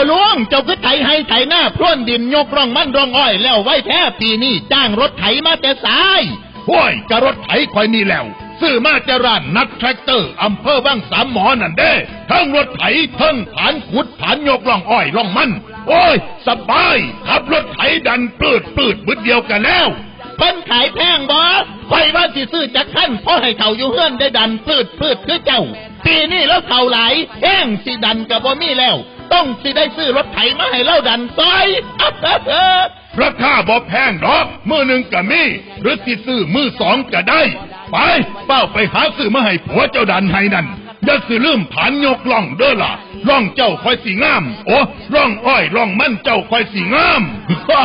เจ้าคือไถให้ไถหน้าพรวนดินยกร่องมันร่องอ้อย แล้วไว้แท้ปีนี้จ้างรถไถมาแต่สายห้วยกะรถไถคอยนี่แล้วซื้อมาจะร้านนัดแทรกเตอร์อำเภอบ้างสามหมอนั่นเด้ทั้งรถไถทั้งผานขุดผานยกล่องอ้อยล่องมัน โอ้ย สบาย ขับรถไถดันปืดปืดบึดเดียวกันแล้วเพิ่นขายแพงบ่คอยว่าสิซื้อจักขั้นเพราะให้เขาอยู่เฮือนได้ดันพืดพืดคือเจ้า ปีนี้แล้วเท่าไหลายแห้งสิดันกับบ่มีแล้ว ต้องสิได้ซื้อรถไถมาให้เล่าดันซอยราคาบ่แพงดอกมือหนึ่งก็มีหรือสิซื้อมือสองก็ได้ ไปเป้าไปหาซื้อมาให้ผัวเจ้าดันให้นั่นอย่าสิลืมผานยกล่องเด้อล่ะล่องเจ้าคอยสีงาม โอ้ล่องอ้อยล่องมันเจ้าคอยสีงามโอ้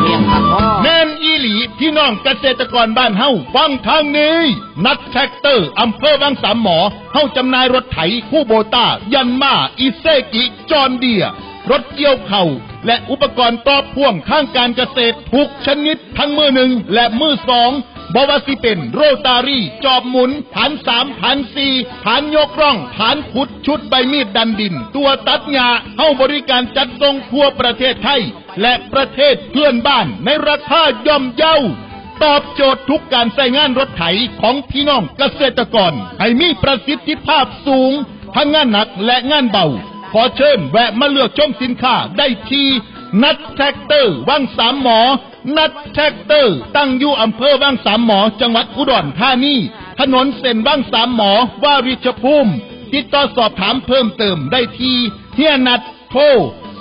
เมียงครับพ่อแม่นอีหลี พี่น้องเกษตรกรบ้านเฮาฟังทางนี้ นัดแท็กเตอร์อำเภอบางสามหมอเฮาจำหน่ายรถไถคู่โบต้า ยันมาอิเซกิ จอนเดีย รถเกี่ยวเข่า และอุปกรณ์ต่อพ่วงข้างการเกษตรทุกชนิดทั้งมือหนึ่งและมือสอง บวสิเป็นโรตารี่ จอบหมุนผานสามผานสี่ผานยกร่องผานขุดชุดใบมีดดันดิน ตัวตัดหญ้าเฮาบริการจัดส่งทั่วประเทศไทย และประเทศเพื่อนบ้านในราคาย่อมเยาตอบโจทย์ทุกการใช้งานรถไถของพี่น้องเกษตรกร ให้มีประสิทธิภาพสูง ทั้งงานหนักและงานเบา ขอเชิญแวะมาเลือกชมสินค้าได้ที่นัดแท็กเตอร์วังสามหมอ นัดแท็กเตอร์ ตั้งอยู่อำเภอวังสามหมอ จังหวัดอุดรธานีถนนเส้นวังสามหมอวาริชภูมิ ติดต่อสอบถามเพิ่มเติมได้ที่เฮียนัดโทร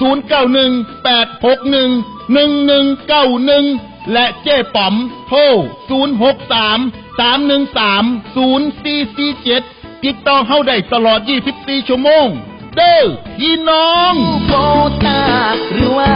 0918611191 และเจ๊ป๋อมโทร063-313-0447 ติดต่อเข้าได้ตลอด 24 ชั่วโมง เด้อพี่น้องโบตาหรือว่า